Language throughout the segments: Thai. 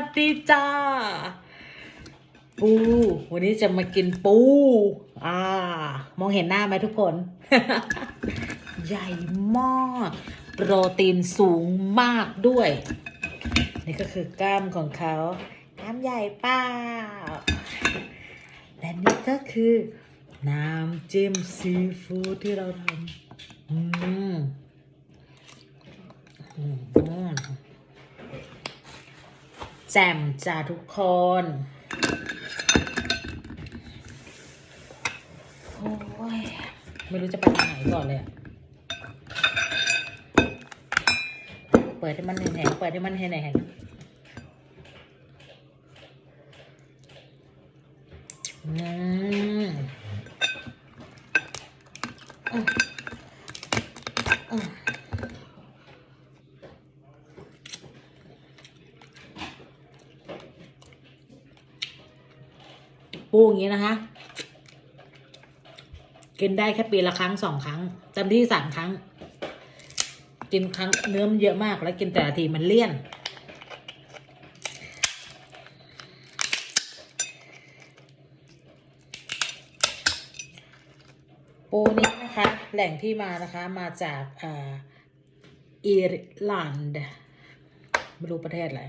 สวัสดีจ้า ปู วันนี้จะมากินปู อ่า มองเห็นหน้าไหมทุกคน ใหญ่มาก โปรตีนสูงมากด้วย นี่ก็คือกล้ามของเขากล้ามใหญ่ป้าและนี่ก็คือ น้ำจิ้มซีฟู้ดที่เราทำอืมอืม แจ่มจ้าทุกคน โอ้ย ไม่รู้จะไปทางไหนก่อนเลยอะเปิดให้มันแห้งๆเปิดให้มันแห้งๆอืมอืมอืมปู อย่างนี้นะคะ กินได้แค่ปีละครั้งสองครั้งเต็มที่สามครั้ง กินครั้งเนื้อมันเยอะมากแล้วกินแต่ละทีมันเลี่ยนปูนี้นะคะแหล่งที่มานะคะมาจากอิรแลนด์ไม่รู้ประเทศอะไร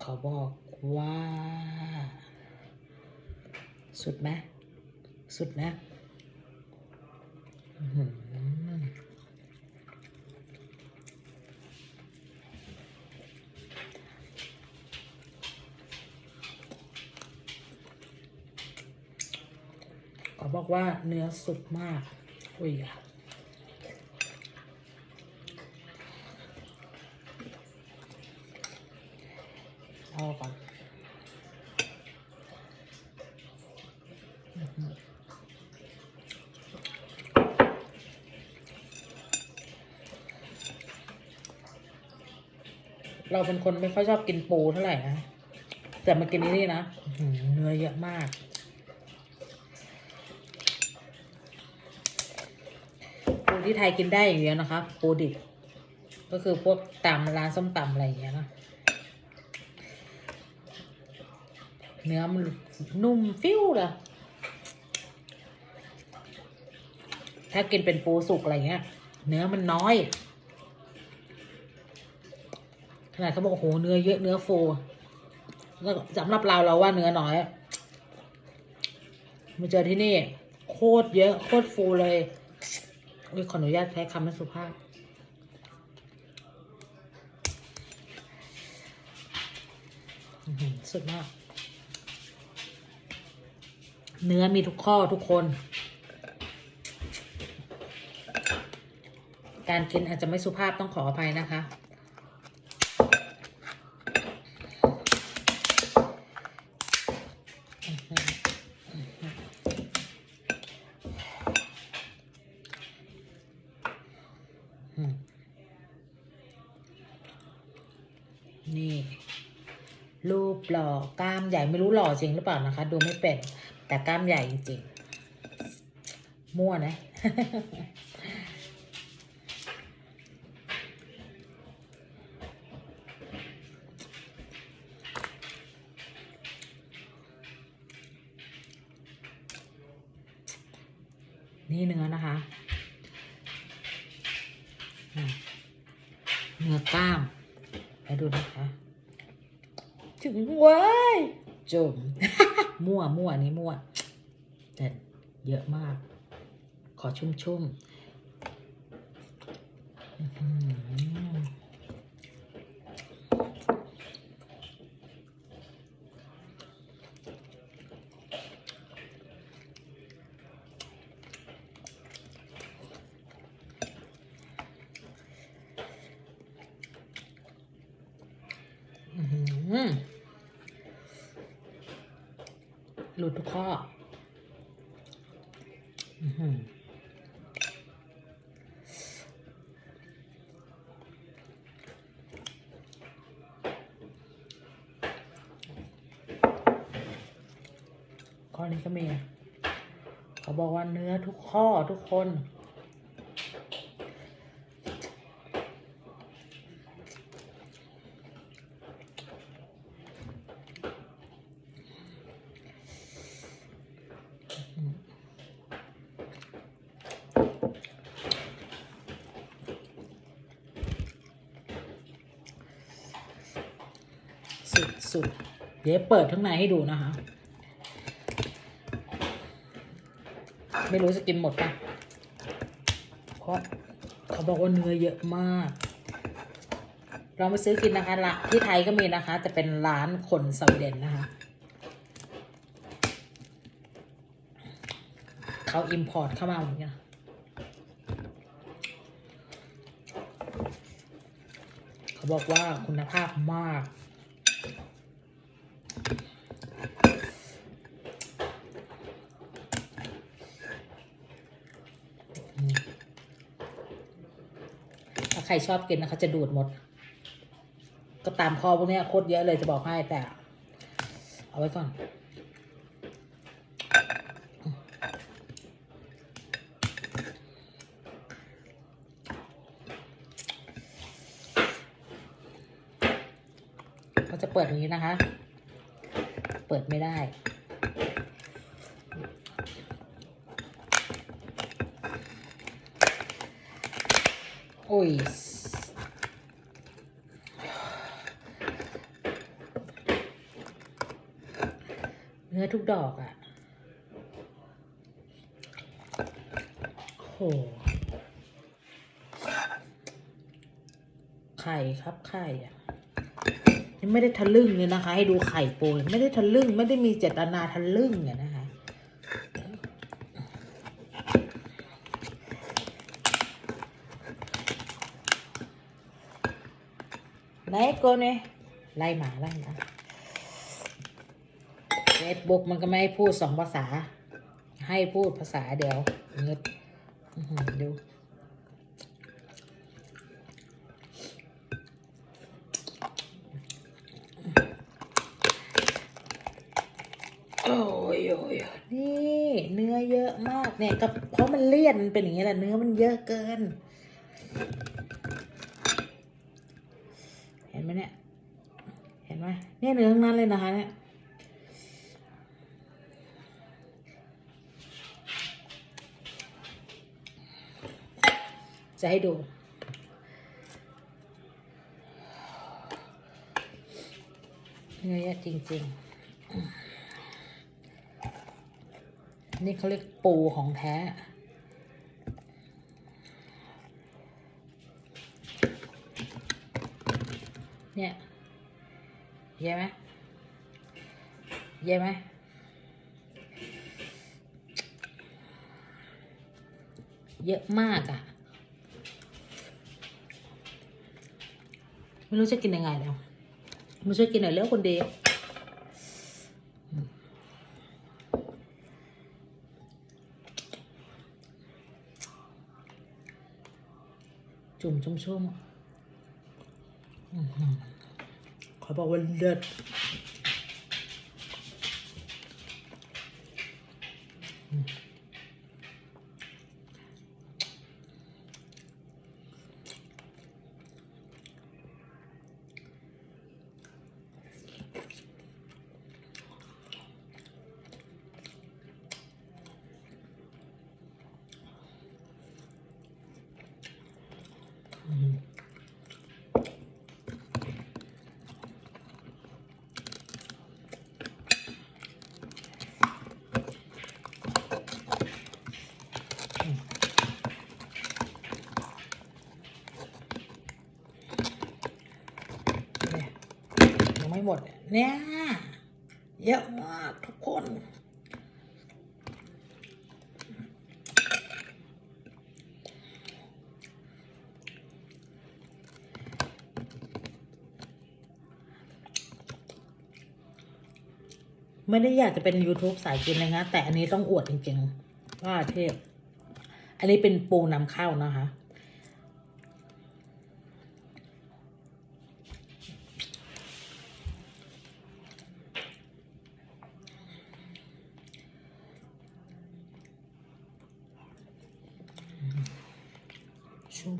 เขาบอก ว่าสุดไหมสุดนะอื้อหือเขาบอกว่าเนื้อสุดมากอุ้ยอะเอาก่อน เราเป็นคนไม่ค่อยชอบกินปูเท่าไหร่นะ แต่มากินนี่นี่นะเนื้อเยอะมาก ปูที่ไทยกินได้อย่างเดียวนะคะปูดิบ ก็คือพวกตำร้านส้มตำอะไรอย่างเงี้ยนะเนื้อมันนุ่มฟิวเลยถ้ากินเป็นปูสุกอะไรเงี้ย เนื้อมันน้อย ขนาดเขาบอกโอ้โหเนื้อเยอะเนื้อโฟแล้วสำหรับเราเราว่าเนื้อน้อยมาเจอที่นี่ โคตรเยอะ โคตรฟูเลยอุ้ยขออนุญาตใช้คำไม่สุภาพ สุดมาก เนื้อมีทุกข้อทุกคน การกินอาจจะไม่สุภาพต้องขออภัยนะคะ อืมนี่ รูป หล่อกล้ามใหญ่ไม่รู้หล่อจริงหรือเปล่านะคะ ดูไม่เป็น แต่กล้ามใหญ่จริงๆมั่วนะนี่เนื้อนะคะ เนื้อกล้ามไปดูนะคะ ถึงเว้ยจุ่มมั่วมั่วนี้มั่วแต่เยอะมาก ขอชุ่มชุ่มอื้อหืออื้อหือห ลุดทุกข้ออื้อหือข้อนี้ก็มี เขาบอกว่าเนื้อทุกข้อทุกคน สุดเดี๋ยวเปิดข้างในให้ดูนะคะ ไม่รู้จะกินหมดปะเพราะเขาบอกว่าเนื้อเยอะมาก เราไปซื้อกินนะคะละที่ไทยก็มีนะคะแต่เป็นร้านคนสวีเดนนะคะ เขาอิมพอร์ตเข้ามาเหมือนกันเขาบอกว่าคุณภาพมาก ใครชอบกินนะเขาจะดูดหมด ก็ตามคอพวกนี้โคตรเยอะเลยจะบอกให้แต่ เอาไว้ก่อนก็จะเปิดอย่างนี้นะคะ เปิดไม่ได้ โอ้ยเนื้อทุกดอกอะ่ะ โห ไข่ครับไข่อะยังไม่ได้ทะลึ่งเลยนะคะ ให้ดูไข่โปรยไม่ได้ทะลึ่ง ไม่ได้มีเจตนาทะลึ่งเนี่ยนะ คะไหนโกเนยไล่หมาไล่หมาเฟซบุ๊กมันก็ไม่ให้พูดสองภาษา ให้พูดภาษาเดียวเงึดดูโอ้ยโอ้ยนี่ เนื้อเยอะมากเนี่ยกับเพราะมันเลี่ยนมันเป็นอย่างนี้แหละเนื้อมันเยอะเกิน ไหมเนี่ย เห็นไหมเนี่ยเนื้อทั้งนั้นเลยนะคะ เนี่ยจะให้ดู เนื้อเยอะจริง ๆ นี่เขาเรียกปูของแท้ เนี่ยเยอะไหมเยอะไหมเยอะมากอะ่ะ ไม่รู้จะกินยังไงแล้วมาช่วยกินหน่อยเร็วคนเดียวจุ่มชุ่มๆอื้อหื อเขาบอกว่าเลิศเนี่ยยังไม่หมด เนี่ยเยอะมากทุกคนไม่ได้อยากจะเป็น YouTube สายกินเลยนะแต่อันนี้ต้องอวดจริงๆ ว่าเทพ อันนี้เป็นปูนำเข้านะคะ ม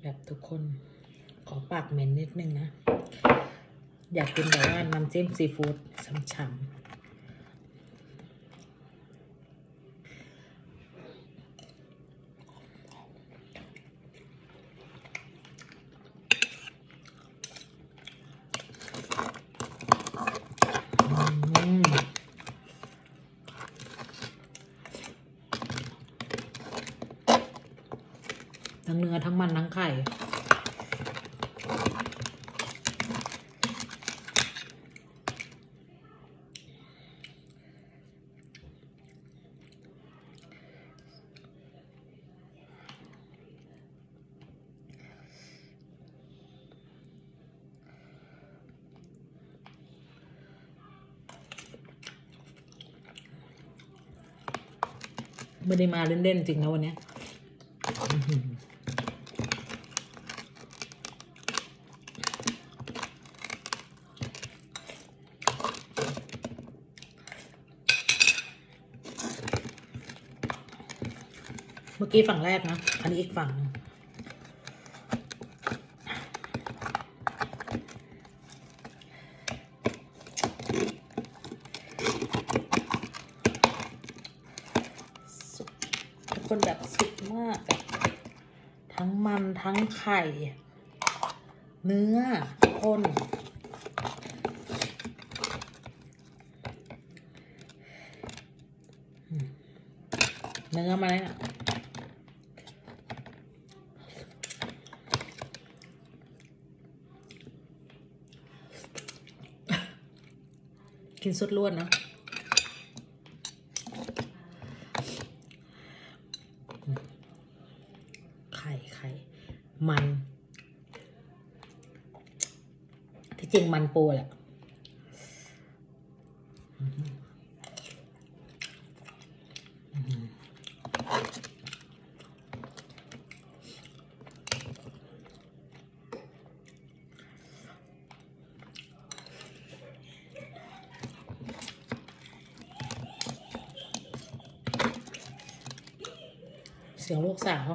แบบทุกคนขอปากเหม็นนิดนึงนะ อยากกินแบบว่าน้ำจิ้มซีฟู้ดฉ่ำๆอืม ทั้งเนื้อทั้งมันทั้งไข่ไม่ได้มาเล่นๆจริงนะวันนี้ยอื้อหือเมื่อกี้ฝั่งแรกนะ อันนี้อีกฝั่งนึงคนแบบสุดมาก ทั้งมันทั้งไข่ เนื้อคนเนื้อมาเลยนะ กินสุดล้วนเนะไข่ไข่มัน ที่จริงมันปูแหละอื้อหืออื้อหือ เสียงลูกสาว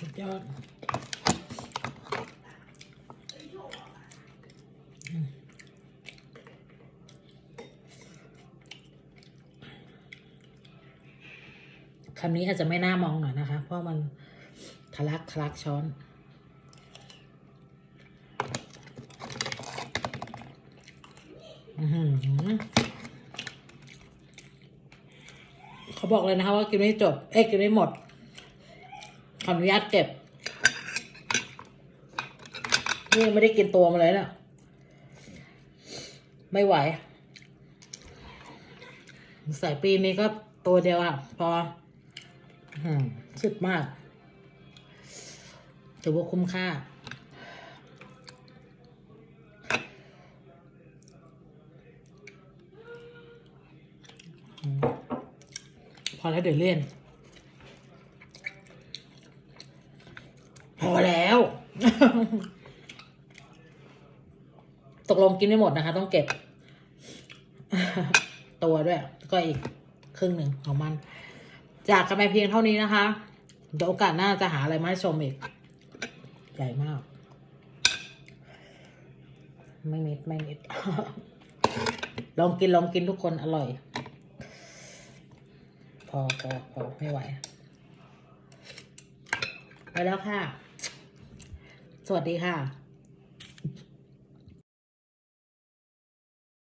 สุดยอดคำนี้อาจจะไม่น่ามองหน่อยนะคะ เพราะมันทะลักทะลักช้อน อือหือ เขาบอกเลยนะคะว่ากินไม่จบ เอ้ยกินไม่หมด ขออนุญาตเก็บ นี่ไม่ได้กินตัวมาเลยเนะ่ะไม่ไหว ใส่ปีนี้ก็ตัวเดียวอะพออสุดมาก ถือว่าคุ้มค่า พอแล้วเดี๋ยวเล่น พอแล้ว ตกลงกินไม่หมดนะคะ ต้องเก็บ ตัวด้วย ก็อีกครึ่งหนึ่งของมัน จากกันไปเพียงเท่านี้นะคะ เดี๋ยวโอกาสหน้าจะหาอะไรมาให้ชมอีก ใหญ่มาก ไม่มิดไม่มิดลองกินลองกินทุกคนอร่อย พอพอพอไม่ไหว ไปแล้วค่ะ สวัสดีค่ะ